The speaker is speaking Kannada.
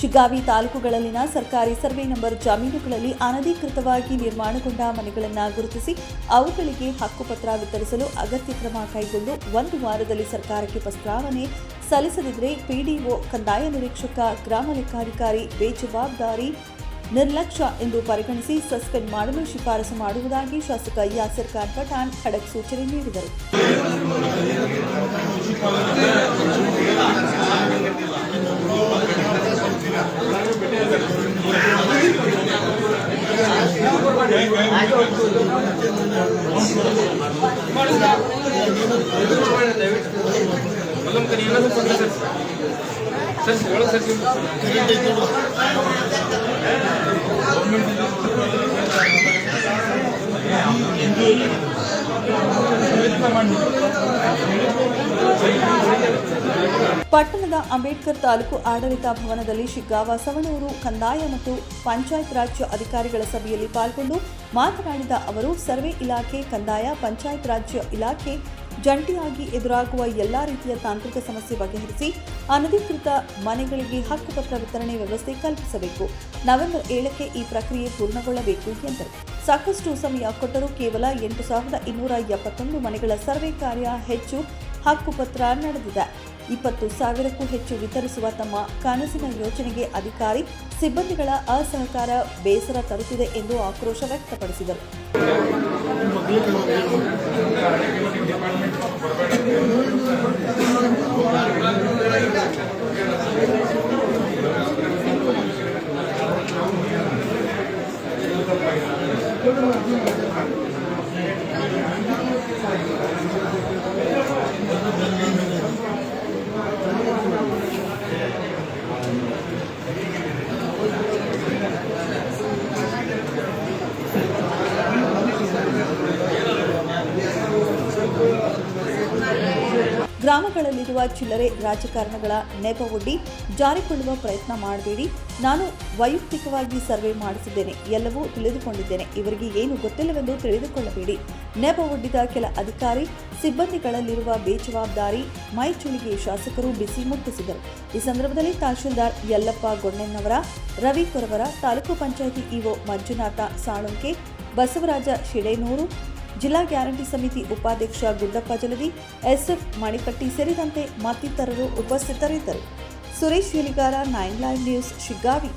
ಶಿಗ್ಗಾವಿ ತಾಲೂಕುಗಳಲ್ಲಿನ ಸರ್ಕಾರಿ ಸರ್ವೆ ನಂಬರ್ ಜಮೀನುಗಳಲ್ಲಿ ಅನಧಿಕೃತವಾಗಿ ನಿರ್ಮಾಣಗೊಂಡ ಮನೆಗಳನ್ನು ಗುರುತಿಸಿ ಅವುಗಳಿಗೆ ಹಕ್ಕುಪತ್ರ ವಿತರಿಸಲು ಅಗತ್ಯ ಕ್ರಮ ಕೈಗೊಂಡು ಒಂದು ವಾರದಲ್ಲಿ ಸರ್ಕಾರಕ್ಕೆ ಪ್ರಸ್ತಾವನೆ ಸಲ್ಲಿಸದಿದ್ದರೆ ಪಿಡಿಒ ಕಂದಾಯ ನಿರೀಕ್ಷಕ, ಗ್ರಾಮ ಲೆಕ್ಕಾಧಿಕಾರಿ, ಬೇಜವಾಬ್ದಾರಿ ನಿರ್ಲಕ್ಷ್ಯ ಎಂದು ಪರಿಗಣಿಸಿ ಸಸ್ಪೆಂಡ್ ಮಾಡಲು ಶಿಫಾರಸು ಮಾಡುವುದಾಗಿ ಶಾಸಕ ಯಾಸಿರ್ ಖಾನ್ ಪಠಾಣ್ ಖಡಕ್ ಸೂಚನೆ ನೀಡಿದರು. ಸರ್ ಒಳಗೆ ಸರ್ ಪಟ್ಟಣದ ಅಂಬೇಡ್ಕರ್ ತಾಲೂಕು ಆಡಳಿತ ಭವನದಲ್ಲಿ ಶಿಗ್ಗಾವ ಸವಣೂರು ಕಂದಾಯ ಮತ್ತು ಪಂಚಾಯತ್ ರಾಜ್ ಅಧಿಕಾರಿಗಳ ಸಭೆಯಲ್ಲಿ ಪಾಲ್ಗೊಂಡು ಮಾತನಾಡಿದ ಅವರು, ಸರ್ವೆ ಇಲಾಖೆ, ಕಂದಾಯ, ಪಂಚಾಯತ್ ರಾಜ್ಯ ಇಲಾಖೆ ಜಂಟಿಯಾಗಿ ಎದುರಾಗುವ ಎಲ್ಲಾ ರೀತಿಯ ತಾಂತ್ರಿಕ ಸಮಸ್ಯೆ ಬಗೆಹರಿಸಿ ಅನಧಿಕೃತ ಮನೆಗಳಿಗೆ ಹಕ್ಕುಪತ್ರ ವಿತರಣೆ ವ್ಯವಸ್ಥೆ ಕಲ್ಪಿಸಬೇಕು. ನವೆಂಬರ್ ಏಳಕ್ಕೆ ಈ ಪ್ರಕ್ರಿಯೆ ಪೂರ್ಣಗೊಳ್ಳಬೇಕು ಎಂದರು. ಸಾಕಷ್ಟು ಸಮಯ ಕೊಟ್ಟರೂ ಕೇವಲ ಎಂಟು ಸಾವಿರದ ಇನ್ನೂರ ಎಪ್ಪತ್ತೊಂದು ಮನೆಗಳ ಸರ್ವೆ ಕಾರ್ಯ ಹೆಚ್ಚು ಹಕ್ಕುಪತ್ರ ನಡೆದಿದೆ. ಇಪ್ಪತ್ತು ಸಾವಿರಕ್ಕೂ ಹೆಚ್ಚು ವಿತರಿಸುವ ತಮ್ಮ ಕನಸಿನ ಯೋಜನೆಗೆ ಅಧಿಕಾರಿ, ಸಿಬ್ಬಂದಿಗಳ ಅಸಹಕಾರ ಬೇಸರ ತರುತ್ತಿದೆ ಎಂದು ಆಕ್ರೋಶ ವ್ಯಕ್ತಪಡಿಸಿದರು. ಗ್ರಾಮಗಳಲ್ಲಿರುವ ಚಿಲ್ಲರೆ ರಾಜಕಾರಣಗಳ ನೆಪವೊಡ್ಡಿ ಜಾರಿಕೊಳ್ಳುವ ಪ್ರಯತ್ನ ಮಾಡಬೇಡಿ. ನಾನು ವೈಯಕ್ತಿಕವಾಗಿ ಸರ್ವೆ ಮಾಡಿಸಿದ್ದೇನೆ. ಎಲ್ಲವೂ ತಿಳಿದುಕೊಂಡಿದ್ದೇನೆ. ಇವರಿಗೆ ಏನು ಗೊತ್ತಿಲ್ಲವೆಂದು ತಿಳಿದುಕೊಳ್ಳಬೇಡಿ. ನೆಪ ಒಡ್ಡಿದ ಕೆಲ ಅಧಿಕಾರಿ ಸಿಬ್ಬಂದಿಗಳಲ್ಲಿರುವ ಬೇಜವಾಬ್ದಾರಿ ಮೈಚುಳಿಗೆ ಶಾಸಕರು ಬಿಸಿ ಮುಟ್ಟಿಸಿದರು. ಈ ಸಂದರ್ಭದಲ್ಲಿ ತಹಶೀಲ್ದಾರ್ ಯಲ್ಲಪ್ಪ ಗೊಣ್ಣೆನ್ನವರ, ರವಿ ಕೊರವರ, ತಾಲೂಕು ಪಂಚಾಯಿತಿ ಇಒ ಮಂಜುನಾಥ ಸಾಳುಂಕೆ ಬಸವರಾಜ ಶಿಡೇನೂರು ಜಿಲ್ಲಾ ಗ್ಯಾರಂಟಿ ಸಮಿತಿ ಉಪಾಧ್ಯಕ್ಷ ಗುಡ್ಡಪ್ಪ ಜಲದಿ, ಎಸ್ಎಫ್ ಮಣಿಕಟ್ಟಿ ಸೇರಿದಂತೆ ಮತ್ತಿತರರು ಉಪಸ್ಥಿತರಿದ್ದರು. Suresh Yaligar nine live news, Shiggavi.